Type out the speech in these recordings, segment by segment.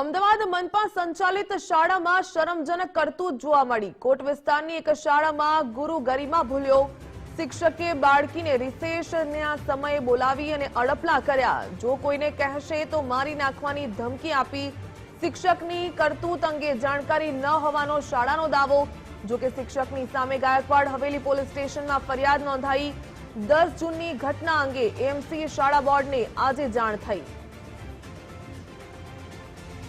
અમદાવાદ મનપા સંચાલિત શાળામાં શરમજનક કરતૂત જોવા મળી. કોટ વિસ્તારની એક શાળામાં ગુરુ ગરિમા ભૂલ્યો. શિક્ષકે બાળકીને રિસેશના સમયે બોલાવી અને અડપલા કર્યા. જો કોઈને કહેશે તો મારી નાખવાની ધમકી આપી શિક્ષકની કરતૂત અંગે જાણકારી ન હોવાનો શાળાનો દાવો. જો કે શિક્ષકની સામે ગાયકવાડ હવેલી પોલીસ સ્ટેશનમાં ફરિયાદ નોંધાઈ. દસ જૂનની ઘટના અંગે એમસી શાળા બોર્ડને આજે જાણ થઈ.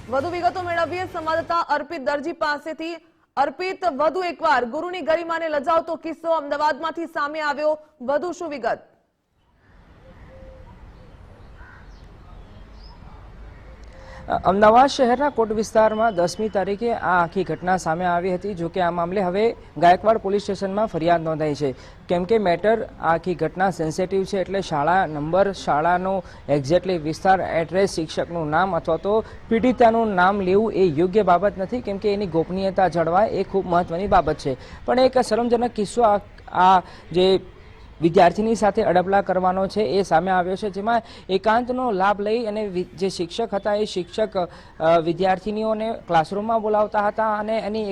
વધુ વિગતો મેળવીએ. સંવાદદાતા અર્પિત દરજી પાસેથી. અર્પિત, વધુ એકવાર. ગુરુની ગરિમાને લજાવતો કિસ્સો અમદાવાદમાંથી સામે આવ્યો. વધુ શું વિગત? અમદાવાદ શહેરના કોટ વિસ્તારમાં દસમી તારીખે આ આખી ઘટના સામે આવી હતી, જો કે આ મામલે હવે ગાયકવાડ પોલીસ સ્ટેશનમાં ફરિયાદ નોંધાઈ છે. કેમ કે મેટર આખી ઘટના સેન્સિટિવ છે એટલે શાળા નંબર, શાળાનો એક્ઝેક્ટલી વિસ્તાર એડ્રેસ શિક્ષકનું નામ અથવા તો પીડિતાનું નામ લેવું એ યોગ્ય બાબત નથી, કેમ કે એની ગોપનીયતા જળવાય એ ખૂબ મહત્વની બાબત છે. પણ એક શરમજનક કિસ્સો આ જે વિદ્યાર્થીની સાથે અડપલા કરવાનો છે, એ સામે આવ્યો છે. જેમાં એકાંતનો લાભ લઈ અને જે શિક્ષક હતા, એ શિક્ષક વિદ્યાર્થીનીઓને ક્લાસરૂમમાં બોલાવતા હતા અને એની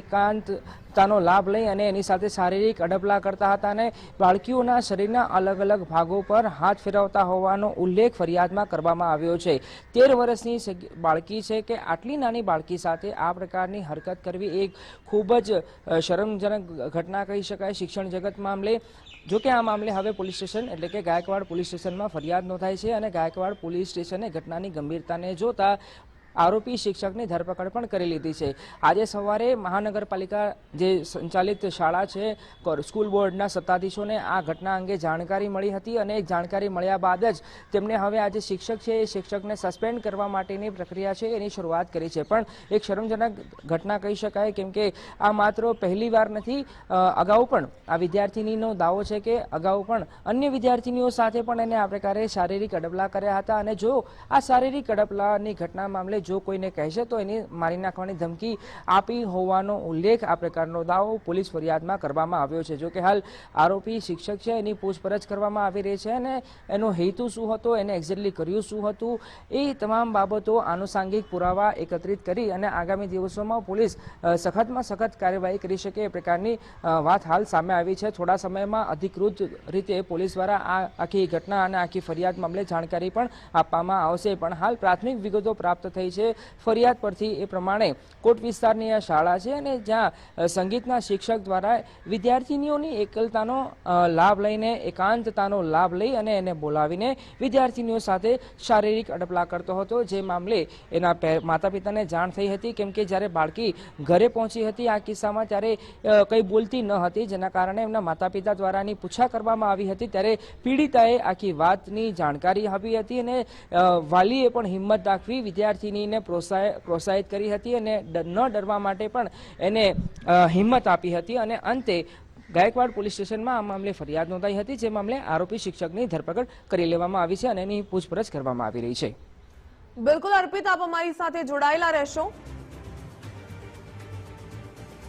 એકાંતતાનો લાભ લઈ અને એની સાથે શારીરિક અડપલા કરતા હતા અને બાળકીઓના શરીરના અલગ અલગ ભાગો પર હાથ ફેરવતા હોવાનો ઉલ્લેખ ફરિયાદમાં કરવામાં આવ્યો છે. તેર વર્ષની બાળકી છે કે આટલી નાની બાળકી સાથે આ પ્રકારની હરકત કરવી એક ખૂબ જ શરમજનક ઘટના કહી શકાય શિક્ષણ જગત મામલે. જો કે આ મામલે હવે પોલીસ સ્ટેશન એટલે કે ગાયકવાડ પોલીસ સ્ટેશનમાં ફરિયાદ નોંધાઈ છે અને ગાયકવાડ પોલીસ સ્ટેશને ઘટનાની ગંભીરતાને જોતા આરોપી શિક્ષકની ધરપકડ પણ કરી લીધી છે. આજે સવારે મહાનગરપાલિકા જે સંચાલિત શાળા છે સ્કૂલ બોર્ડના સત્તાધીશોને આ ઘટના અંગે જાણકારી મળી હતી અને જાણકારી મળ્યા બાદ જ તેમણે હવે આજે શિક્ષક છે, એ શિક્ષકને સસ્પેન્ડ કરવા માટેની પ્રક્રિયા છે, એની શરૂઆત કરી છે. પણ એક શરમજનક ઘટના કહી શકાય, કેમ કે આ માત્ર પહેલી વાર નથી અગાઉ પણ આ વિદ્યાર્થીનીનો દાવો છે કે અગાઉ પણ અન્ય વિદ્યાર્થીનીઓ સાથે પણ એને આ પ્રકારે શારીરિક અડપલા કર્યા હતા અને જો આ શારીરિક અડપલાની ઘટના મામલે જો કોઈને કહેશે તો એને મારી નાખવાની ધમકી આપી હોવાનો ઉલ્લેખ આ પ્રકારનો દાવો પોલીસ ફરિયાદમાં કરવામાં આવ્યો છે. જો કે હાલ આરોપી શિક્ષક છે, એની પૂછપરછ કરવામાં આવી રહી છે અને એનો હેતુ શું હતો, એને એક્ઝેક્ટલી કર્યું શું હતું, એ તમામ બાબતો આનુષાંગિક પુરાવા એકત્રિત કરી અને આગામી દિવસોમાં પોલીસ સખતમાં સખત કાર્યવાહી કરી શકે એ પ્રકારની વાત હાલ સામે આવી છે. થોડા સમયમાં અધિકૃત રીતે પોલીસ દ્વારા આ આખી ઘટના અને આખી ફરિયાદ મામલે જાણકારી પણ આપવામાં આવશે. પણ હાલ પ્રાથમિક વિગતો પ્રાપ્ત થઈ છે. ફરિયાદ પરથી એ પ્રમાણે કોટ વિસ્તારની આ શાળા છે અને જ્યાં સંગીતના શિક્ષક દ્વારા વિદ્યાર્થીનીઓની એકલતાનો લાભ લઈને, એકાંતતાનો લાભ લઈ અને એને બોલાવીને વિદ્યાર્થીનીઓ સાથે શારીરિક અડપલા કરતો હતો. જે મામલે એના માતા પિતાને જાણ થઈ હતી કેમ કે જ્યારે બાળકી ઘરે પહોંચી હતી, આ કિસ્સામાં ત્યારે કંઈ બોલતી ન હતી. જેના કારણે એમના માતા પિતા દ્વારાની પૂછા કરવામાં આવી હતી. ત્યારે પીડિતાએ આખી વાતની જાણકારી આપી હતી અને વાલીએ પણ હિંમત દાખવી વિદ્યાર્થીનીને પ્રોત્સાહ, પ્રોત્સાહિત કરી હતી અને ન ડરવા માટે પણ એને હિંમત આપી હતી અને અંતે ગાયકવાડ પોલીસ સ્ટેશનમાં આ મામલે ફરિયાદ નોંધાઈ હતી, જે મામલે આરોપી શિક્ષકની ધરપકડ કરી લેવામાં આવી છે અને એની પૂછપરછ કરવામાં આવી રહી છે. બિલકુલ અર્પિત, આપ અમારી સાથે જોડાયેલા રહેશો.